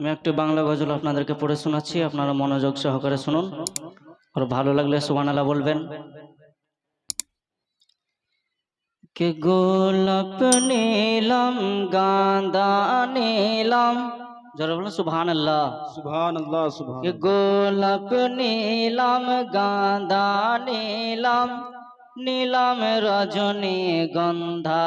আমি একটি বাংলা গজল আপনাদেরকে পড়ে শোনাচ্ছি আপনারা মনোযোগ সহকারে শুনুন। আর ভালো লাগলে সুবহানাল্লাহ বলবেন। কে গোলাপ নিলাম গাঁদা নিলাম যারা বলেন সুবহানাল্লাহ। সুবহান আল্লাহ সুবহান কে গোলাপ নিলাম গাঁদা নিলাম নিলাম রজনী গন্ধা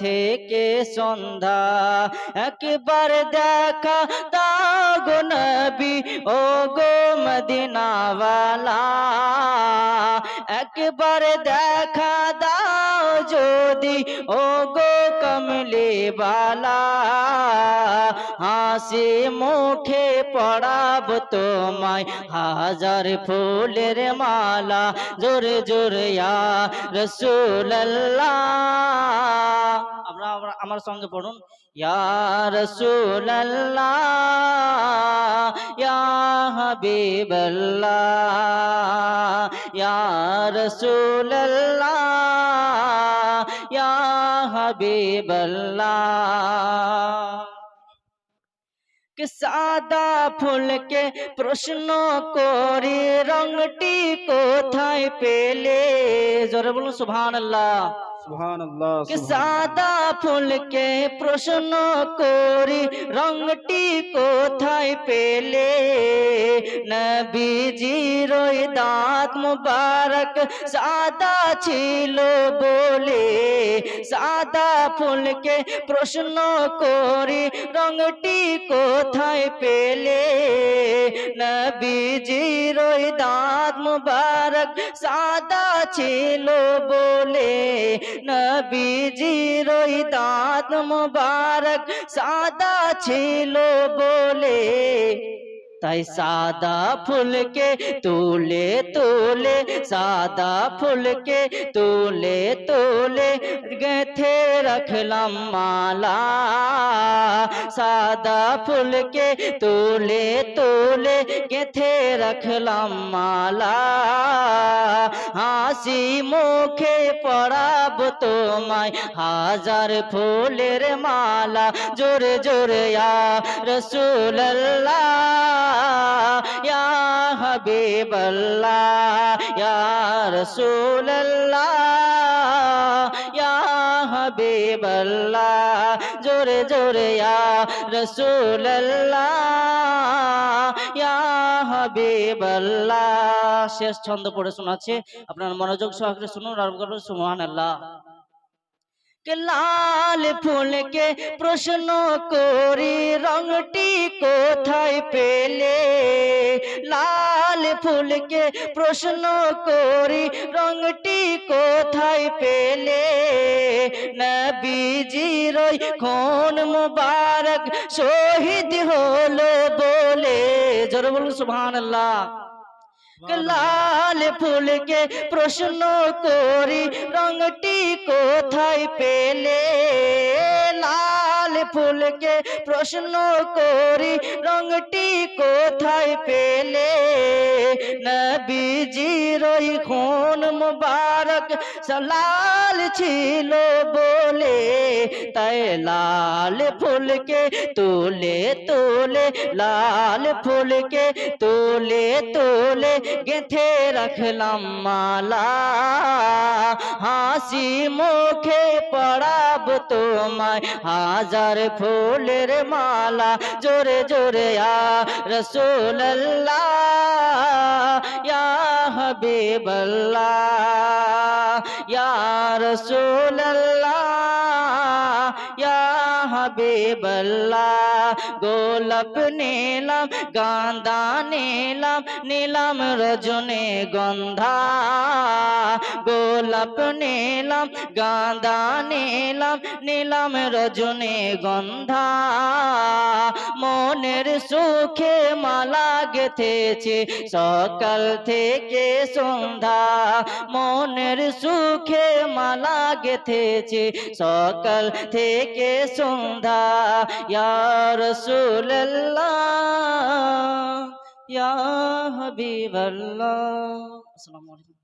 থেকে সন্ধ্যা। একবার দেখা দাও গো নবী ও গো মদিনাওয়ালা। একবার দেখা দাও যদি ও গো কমলে বালা। হাসি মুখে পড়াব তোমায়, হাজার ফুলের মালা, জোরে জোরে রসুল্লাহ আমরা আমরা- সঙ্গে পড়ুন রসুল্লাহ হাবিবাল্লাহ। রসুল্লাহ ইয়া হাবিবাল্লাহ কে সাদা ফুলকে প্রশ্ন করি রংটি কোথায় পেলে জোরে বলুন সুবহান আল্লাহ সুবহান আল্লাহ কে সাদা ফুলকে প্রশ্ন করি রংটি কোথায় পেলে নবীজির ওই দাঁত মুবারক সাদা ছিল বলে সাদা ফুলকে প্রশ্ন করি রংটি কোথায় পেলে নবীজির দাঁত মুবারক সাদা ছিল বলে নবীজির দাঁত মুবারক সাদা ছিল বলে তাই সাদা ফুলকে তুলে তুলে সাদা ফুলকে তুলে তুলে গেথে রাখলাম মালা সাদা ফুলকে তুলে তুলে গেথে রাখলাম মালা হাসি মুখে পড়াব তোমায়। হাজার ফুলের মালা, জোরে জোরে ইয়া রসুল্লাহ ইয়া হাবিবাল্লাহ, ইয়া রসুল্লাহ হাবিবাল্লাহ, জোরে জোরে ইয়া ইয়া হাবিবাল্লাহ। শেষ ছন্দ পড়ে শোনাচ্ছে, আপনার মনোযোগ সহকারে শুনুন আর সুবহানাল্লাহ। কে লাল ফুলকে প্রশ্ন করি, রংটি কোথায় পেলে? লাল ফুলকে প্রশ্ন করি, রংটি কোথায় পেলে? নবীজির খুন মুবারক শহীদ হলো বলে। জোরে বলুন, সুবহানাল্লাহ। লাল ফুলকে প্রশ্ন করি, রংটি কোথায় পেলে? লাল ফুলকে প্রশ্ন করি, রংটি কোথায় পেলে? নবীজির ওই খুন মুবারক লাল ছিল বলে তাই লাল ফুলকে তুলে তুলে লাল ফুলকে তুলে তুলে গেথে রাখলাম মালা হাসি মুখে পড়াব তোমায় হাজার ফুলের মালা জোরে জোরে আ রসুল্লাহ হাবিবাল্লাহ ইয়া রসুল্লাহ ইয়া হাবিবাল্লাহ গোলাপ নিলাম গাঁদা নিলাম নিলাম রজনে গন্ধা। গোলাপ নিলাম, গাঁদা নিলাম নিলাম রজনে গন্ধা। মনের সুখে মালা গেথেছে সকাল থেকে সন্ধ্যা। মনের সুখে মালা গেথেছে সকাল থেকে সন্ধ্যা। ইয়া রাসূলুল্লাহ, ইয়া হাবিবাল্লাহ। আসসালামু আলাইকুম।